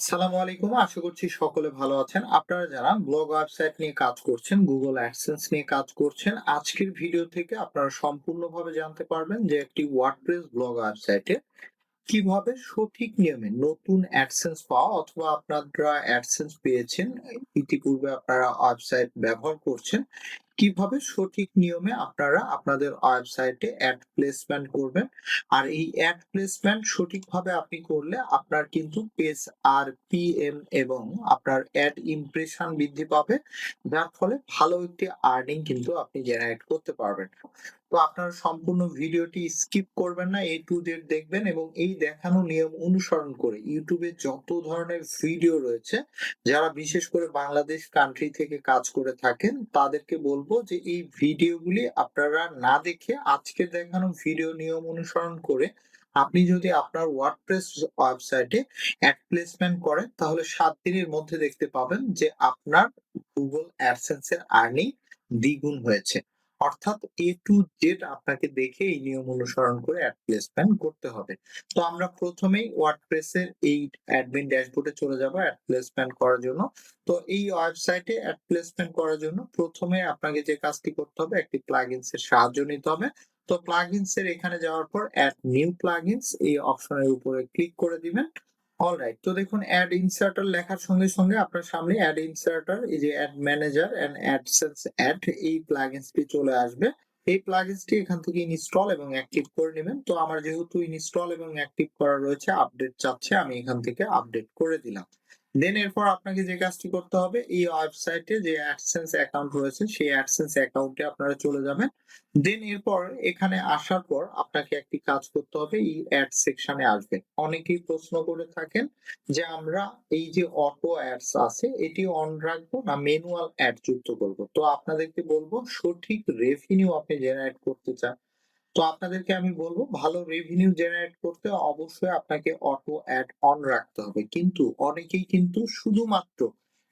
আসসালামু আলাইকুম। আশা করছি সকলে ভালো আছেন। আপনারা যারা ব্লগ ওয়েবসাইট নিয়ে কাজ করছেন, Google AdSense নিয়ে কাজ করছেন, আজকের ভিডিও থেকে আপনারা সম্পূর্ণভাবে জানতে পারবেন যে একটি WordPress ব্লগ ওয়েবসাইটে কীভাবে সঠিক নিয়মে নতুন অ্যাডসেন্স পাওয়া অথবা আপনারা অ্যাডসেন্স পেয়েছেন, ইতিপূর্বে আপনারা ওয়েবসাইট ব্যবহার করছেন, কীভাবে সঠিক নিয়মে আপনারা আপনাদের ওয়েবসাইটে অ্যাড প্লেসমেন্ট করবেন। আর এই অ্যাড প্লেসমেন্ট সঠিকভাবে আপনি করলে আপনার কিন্তু পেজ আরপিএম এবং আপনার অ্যাড ইমপ্রেশন বৃদ্ধি পাবে। যার ফলে ভালো একটি আর্নিং কিন্তু আপনি জেনারেট করতে পারবেন। তো আপনারা সম্পূর্ণ ভিডিওটি স্কিপ করবেন না, A টু Z দেখবেন এবং এই দেখানো নিয়ম অনুসরণ করে ইউটিউবে যত ধরনের ভিডিও রয়েছে, যারা বিশেষ করে বাংলাদেশ কান্ট্রি থেকে কাজ করে থাকেন, তাদেরকে বলব যে এই ভিডিওগুলি আপনারা না দেখে আজকে দেখানো ভিডিও নিয়ম অনুসরণ করে আপনি যদি আপনার ওয়ার্ডপ্রেস ওয়েবসাইটে অ্যাড প্লেসমেন্ট করেন, তাহলে সাত দিনের মধ্যে দেখতে পাবেন যে আপনার গুগল অ্যাডসেন্সের এর আর্নিং দ্বিগুণ হয়েছে। অর্থাৎ এ টু জেড আপনাকে দেখে এই নিয়ম অনুসরণ করে অ্যাড প্লেসমেন্ট করতে হবে। তো আমরা প্রথমেই এর এই অ্যাডমিন ড্যাশবোর্ডে চলে যাব অ্যাড প্লেসমেন্ট করার জন্য। তো এই ওয়েবসাইটে অ্যাড প্লেসমেন্ট করার জন্য প্রথমে আপনাকে যে কাজটি করতে হবে, একটি প্লাগইনস এর সাহায্য নিতে হবে। তো প্লাগইনস এর এখানে যাওয়ার পর অ্যাড নিউ প্লাগইনস এই অপশনের উপরে ক্লিক করে দিবেন। অলরাইট তো দেখুন অ্যাড ইনসার্টার লেখার সঙ্গে সঙ্গে আপনার সামনে অ্যাড ইনসার্টার এই যে ad manager and AdSense ad এই প্লাগইনসটি চলে আসবে। এই প্লাগইনসটি এখান থেকে ইনস্টল এবং অ্যাক্টিভ করে নেবেন। তো আমার যেহেতু ইনস্টল এবং অ্যাক্টিভ করা রয়েছে আপডেট চাচ্ছে, আমি এখান থেকে আপডেট করে দিলাম। দেন এরপর আপনাকে যে কাজটি করতে হবে, এই ওয়েবসাইটে যে অ্যাডসেন্স অ্যাকাউন্ট রয়েছে, সেই অ্যাডসেন্স অ্যাকাউন্টে আপনারা চলে যাবেন। দেন এরপর এখানে আসার পর আপনাকে একটি কাজ করতে হবে, এই অ্যাড সেকশনে আসবেন। অনেকেই প্রশ্ন করে থাকেন যে আমরা এই যে অটো অ্যাডস আছে, এটি অন রাখব না ম্যানুয়াল অ্যাড যুক্ত করব। তো আপনাদেরকে বলব, সঠিক রেভিনিউ আপনি জেনারেট করতে চান। তো আপনাদেরকে আমি বলব, ভালো রেভিনিউ জেনারেট করতে অবশ্যই আপনাকে অটো অ্যাড অন রাখতে হবে। কিন্তু অনেকেই কিন্তু শুধুমাত্র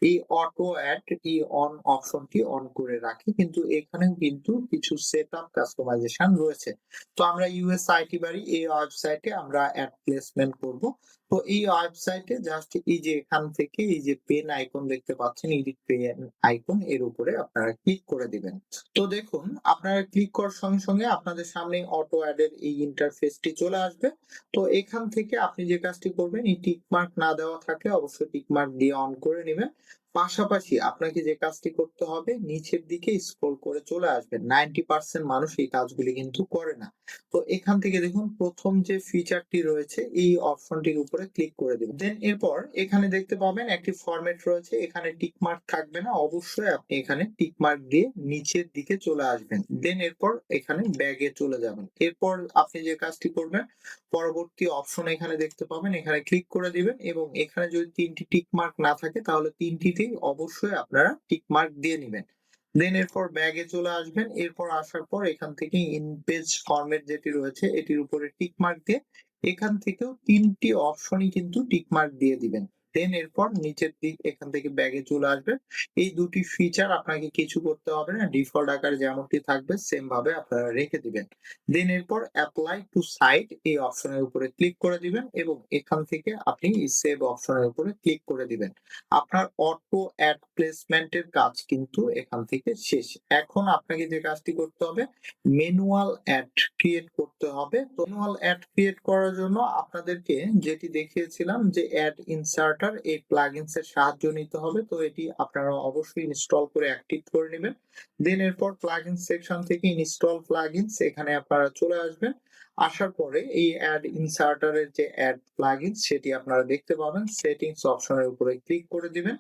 এই অটো অ্যাড এই অন অপশনটি অন করে রাখে। কিন্তু এখানেও কিন্তু কিছু সেট আপ কাস্টমাইজেশন রয়েছে। তো আমরা ইউএস আইটি বাড়ি, এই ওয়েবসাইটে আমরা অ্যাড প্লেসমেন্ট করব। তো এই ওয়েবসাইটে জাস্ট এই যে এখান থেকে এই যে পেন আইকন দেখতে পাচ্ছেন এডিট পেন আইকন এর উপরে আপনারা ক্লিক করে দিবেন। তো দেখুন, আপনারা ক্লিক করার সঙ্গে সঙ্গে আপনাদের সামনে অটো অ্যাড এর এই ইন্টারফেসটি চলে আসবে। তো এখান থেকে আপনি যে কাজটি করবেন, এই টিক মার্ক না দেওয়া থাকে অবশ্যই টিক মার্ক দিয়ে অন করে নিবেন। পাশাপাশি আপনাকে যে কাজটি করতে হবে, নিচের দিকে স্ক্রল করে চলে আসবেন। 90% মানুষ এই কাজগুলি কিন্তু করে না। তো এখান থেকে দেখুন, প্রথম যে ফিচারটি রয়েছে, এই অপশনটির উপরে ক্লিক করে দিবেন। দেন এরপর এখানে দেখতে পাবেন একটি ফরম্যাট রয়েছে, এখানে টিক মার্ক থাকবে না। অবশ্যই আপনি এখানে টিক মার্ক দিয়ে নিচের দিকে চলে আসবেন। দেন এরপর এখানে ব্যাগে চলে যাবেন। এরপর আপনি যে কাজটি করবেন, পরবর্তী অপশন এখানে দেখতে পাবেন, এখানে ক্লিক করে দিবেন এবং এখানে যদি ৩ টি টিক মার্ক না থাকে, তাহলে ৩ টিতেই অবশ্যই আপনারা টিক মার্ক দিয়ে নেবেন দেন এরপর ব্যাগে চলে আসবেন। এরপর আসার পর এখান থেকে ইন পেজ ফর্মেট যেটি রয়েছে, এটির উপরে টিক মার্ক দিয়ে এখান থেকেও তিনটি অপশনই কিন্তু টিক মার্ক দিয়ে দিবেন। দেন এরপর নিচের দিক, এখান থেকে ব্যাগে চলে আসবে এই দুটি ফিচার আপনাকে কিছু করতে হবে না। ডিফল্ট আকারে যেমনটি থাকবে সেম ভাবে আপনারা রেখে দিবেন। দেন এরপর অ্যাপ্লাই টু সাইট এই অপশনের উপরে ক্লিক করে দিবেন এবং এখান থেকে আপনি সেভ অপশনের উপরে ক্লিক করে দিবেন। আপনার অটো অ্যাড প্লেসমেন্টের কাজ কিন্তু এখান থেকে শেষ। এখন আপনাকে যে কাজটি করতে হবে ম্যানুয়াল অ্যাড ক্রিয়েট করতে হবে। ম্যানুয়াল অ্যাড ক্রিয়েট করার জন্য আপনাদেরকে যেটি দেখিয়েছিলাম যে অ্যাড ইনসার্টার এই প্লাগইনস এর সাহায্য নিতে হবে। তো এটি আপনারা অবশ্যই ইনস্টল করে অ্যাক্টিভ করে নেবেন দেন এরপর প্লাগইনস সেকশন থেকে ইনস্টল প্লাগইনস এখানে আপনারা চলে আসবেন। আসার পরে এই অ্যাড ইনসার্টারের যে অ্যাড প্লাগইনস সেটি আপনারা দেখতে পাবেন। সেটিংস অপশনের উপরে ক্লিক করে দিবেন।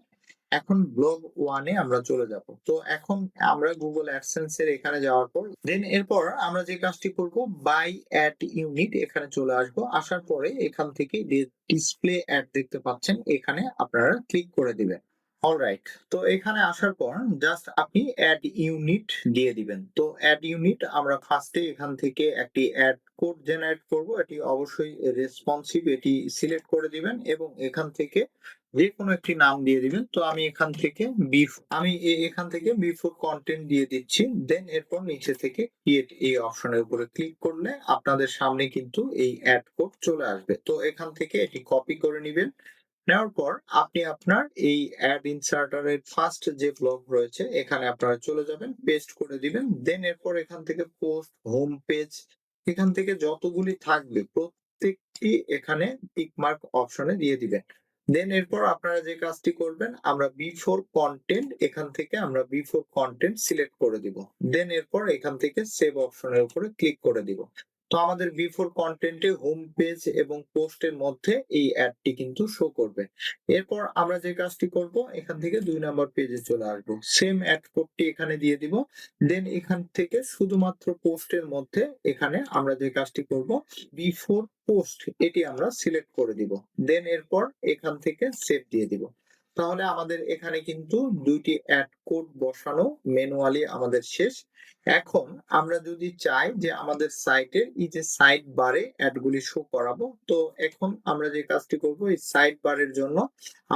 এখন ব্লগ ওয়ানে আমরা চলে যাব। তো এখন আমরা গুগল অ্যাডসেন্স এর এখানে যাওয়ার পর দেন এরপর আমরা যে কাজটি করব বাই অ্যাড ইউনিট এখানে চলে আসব। আসার পরে এখান থেকে ডিসপ্লে অ্যাড দেখতে পাচ্ছেন, এখানে আপনারা ক্লিক করে দিবেন। অলরাইট তো এখানে আসার পর জাস্ট আপনি অ্যাড ইউনিট দিয়ে দিবেন। তো অ্যাড ইউনিট আমরা ফার্স্টে এখান থেকে একটি অ্যাড কোড জেনারেট করব। এটি অবশ্যই রেসপন্সিভ এটি সিলেক্ট করে দিবেন এবং এখান থেকে যেকোনো একটি নাম দিয়ে দিবেন। তো আমি এখান থেকে বিফ আমি এখান থেকে বিফোর কনটেন্ট দিয়ে দিচ্ছি। দেন এরপর নিচে থেকে ক্রিয়েট এই অপশনের উপরে ক্লিক করলে আপনাদের সামনে কিন্তু এই অ্যাড কোড চলে আসবে। তো এখান থেকে এটি কপি করে নিবেন। নেওয়ার পর আপনি আপনার এই অ্যাড ইনসার্টারের ফার্স্ট যে ব্লক রয়েছে, এখানে আপনারা চলে যাবেন পেস্ট করে দিবেন দেন এরপর এখান থেকে পোস্ট হোম পেজ এখান থেকে যতগুলি থাকবে প্রত্যেকটি এখানে টিক মার্ক অপশনে দিয়ে দিবেন। দেন এরপর আপনারা যে কাজটি করবেন, আমরা বিফোর কন্টেন্ট এখান থেকে আমরা বিফোর কন্টেন্ট সিলেক্ট করে দিব। দেন এরপর এখান থেকে সেভ অপশনের উপরে ক্লিক করে দিব। তো আমাদের বিফোর কন্টেন্টে হোম পেজ এবং পোস্টের মধ্যে এই অ্যাডটি কিন্তু শো করবে। এরপর আমরা যে কাজটি করব, এখান থেকে দুই নাম্বার পেজে চলে আসব। সেম অ্যাড কোডটি এখানে দিয়ে দিব। দেন এখান থেকে শুধুমাত্র পোস্টের মধ্যে এখানে আমরা যে কাজটি করব বিফোর পোস্ট এটি আমরা সিলেক্ট করে দিব। দেন এরপর এখান থেকে সেভ দিয়ে দিব। তাহলে আমাদের এখানে কিন্তু দুইটি অ্যাড কোড বসানো ম্যানুয়ালি আমাদের শেষ। এখন আমরা যদি চাই যে আমাদের সাইটে এই যে সাইট বারে অ্যাডগুলি শো করাবো, তো এখন আমরা যে কাজটি করব, এই সাইট বারের জন্য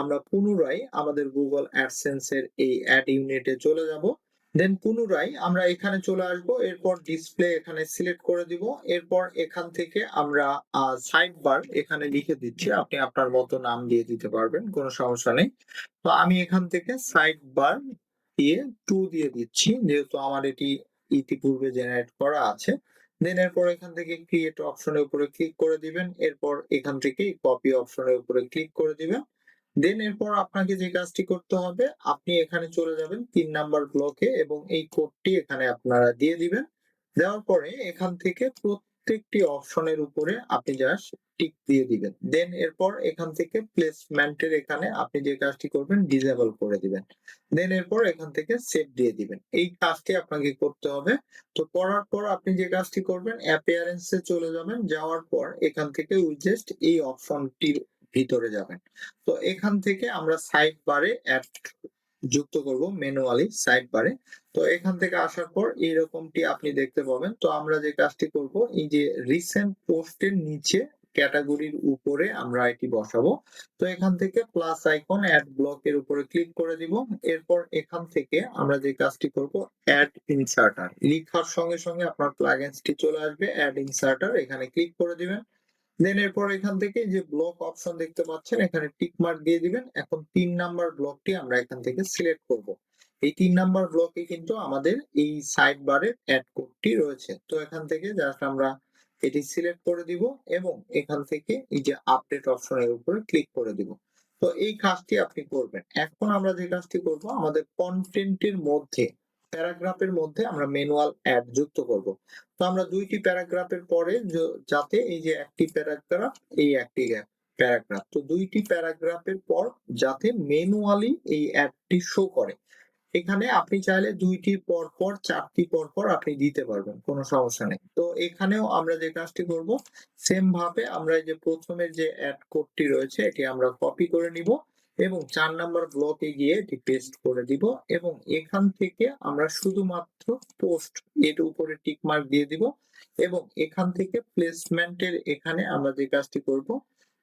আমরা পুনরায় আমাদের গুগল অ্যাডসেন্সের এই অ্যাড ইউনিটে চলে যাব। দেন পুনরায় আমরা এখানে চলে আসব, এরপর ডিসপ্লে এখানে সিলেক্ট করে দিব, এরপর এখান থেকে আমরা সাইড বার এখানে লিখে দিচ্ছি, আপনি আপনার মতো নাম দিয়ে দিতে পারবেন, কোনো সমস্যা নেই। তো আমি এখান থেকে সাইড বার দিয়ে টু দিয়ে দিচ্ছি, যেহেতু আমার এটি ইতিপূর্বে জেনারেট করা আছে। দেন এরপর এখান থেকে ক্রিয়েট অপশনের উপরে ক্লিক করে দিবেন, এরপর এখান থেকে কপি অপশনের উপরে ক্লিক করে দিবেন। দেন এরপর আপনাকে যে কাজটি করতে হবে, আপনি এখানে চলে যাবেন তিন নাম্বার ব্লকে এবং এই কোডটি এখানে আপনারা দিয়ে দিবেন। দেওয়ার পরে এখান থেকে প্রত্যেকটি অপশনের উপরে আপনি জাস্ট টিক দিয়ে দিবেন। দেন এরপর এখান থেকে প্লেসমেন্টের এখানে আপনি যে কাজটি করবেন ডিসেবল করে দিবেন। দেন এরপর এখান থেকে সেভ দিয়ে দিবেন। এই কাজটি আপনাকে করতে হবে। তো করার পর আপনি যে কাজটি করবেন অ্যাপিয়ারেন্সে চলে যাবেন। যাওয়ার পর এখান থেকে জাস্ট এই অপশনটির ভিতরে যাবেন। তো এখান থেকে আমরা সাইড বারে অ্যাড যুক্ত করব ম্যানুয়ালি সাইড বারে তো এখান থেকে আসার পর এইরকমটি আপনি দেখতে পাবেন। তো আমরা যে কাজটি করব, এই যে রিসেন্ট পোস্টের নিচে ক্যাটাগরির উপরে আমরা এটি বসাবো। তো এখান থেকে প্লাস আইকন অ্যাড ব্লকের উপরে ক্লিক করে দিব। এরপর এখান থেকে আমরা যে কাজটি করব অ্যাড ইনসার্টার লেখার সঙ্গে সঙ্গে আপনার প্লাগইনসটি চলে আসবে অ্যাড ইনসার্টার এখানে ক্লিক করে দিবেন। দেন এরপর এখান থেকে যে ব্লক অপশন দেখতে পাচ্ছেন, এখানে টিক মার্ক দিয়ে দিবেন। এখন তিন নাম্বার ব্লকটি আমরা এখান থেকে সিলেক্ট করব। এই তিন নাম্বার ব্লকে কিন্তু আমাদের এই সাইড বারের অ্যাড কোডটি রয়েছে। তো এখান থেকে জাস্ট আমরা এটি সিলেক্ট করে দিব এবং এখান থেকে এই যে আপডেট অপশনের উপরে ক্লিক করে দিব। তো এই কাজটি আপনি করবেন। এখন আমরা যে কাজটি করব, আমাদের কন্টেন্টের মধ্যে প্যারাগ্রাফের মধ্যে আমরা ম্যানুয়াল অ্যাড যুক্ত করব। তো আমরা দুইটি প্যারাগ্রাফের পরে যাতে এই যে একটি প্যারাগ্রাফ, এই একটি প্যারাগ্রাফ। তো দুইটি প্যারাগ্রাফের পর যাতে ম্যানুয়ালি এই অ্যাডটি শো করে। এখানে আপনি চাইলে দুইটি পর পর চারটি পর পর আপনি দিতে পারবেন, কোনো সমস্যা নেই। তো এখানেও আমরা যে কাজটি করব সেম ভাবে আমরা যে প্রথমের যে অ্যাড কোডটি রয়েছে, এটি আমরা কপি করে নিব। এবং চার নাম্বার ব্লকে গিয়ে এটি পেস্ট করে দিব এবং এখান থেকে আমরা শুধুমাত্র পোস্ট এর উপরে টিক মার্ক দিয়ে দিব এবং এখান থেকে প্লেসমেন্টের এখানে আমরা যে কাজটি করব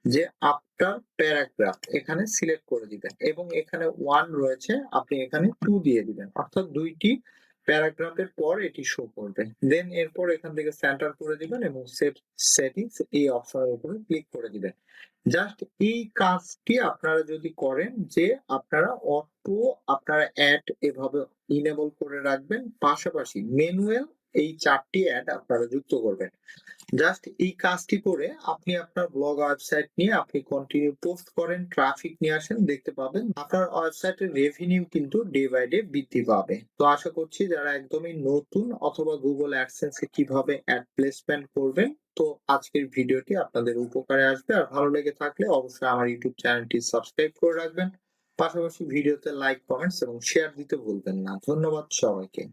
যে আফটার প্যারাগ্রাফ এখানে সিলেক্ট করে দিবেন এবং এখানে ওয়ান রয়েছে, আপনি এখানে টু দিয়ে দিবেন। অর্থাৎ দুইটি প্যারাগ্রাফের পর এটি শো করবে। দেন এরপর এখান থেকে সেন্টার করে দিবেন এবং সেভ সেটিংস এই অপশনের উপরে ক্লিক করে দিবেন। জাস্ট এই কাজটি আপনারা যদি করেন যে আপনারা অটো আপনারা অ্যাড এভাবে ইনেবল করে রাখবেন, পাশাপাশি ম্যানুয়াল এই চারটি অ্যাড আপনারা যুক্ত করবেন। জাস্ট এই কাজটি করে আপনি আপনার ব্লগ ওয়েবসাইট নিয়ে আপনি কন্টিনিউ পোস্ট করেন ট্রাফিক নিয়ে আসেন, দেখতে পাবেন আপনার ওয়েবসাইটের রেভিনিউ কিন্তু ডে বাই ডে বৃদ্ধি পাবে। তো আশা করছি যারা একদমই নতুন অথবা গুগল অ্যাডসেন্সে কীভাবে অ্যাড প্লেসমেন্ট করবেন, তো আজকের ভিডিওটি আপনাদের উপকারে আসবে। আর ভালো লেগে থাকলে অবশ্যই আমার ইউটিউব চ্যানেলটি সাবস্ক্রাইব করে রাখবেন। পাশাপাশি ভিডিওতে লাইক কমেন্টস এবং শেয়ার দিতে ভুলবেন না। ধন্যবাদ সবাইকে।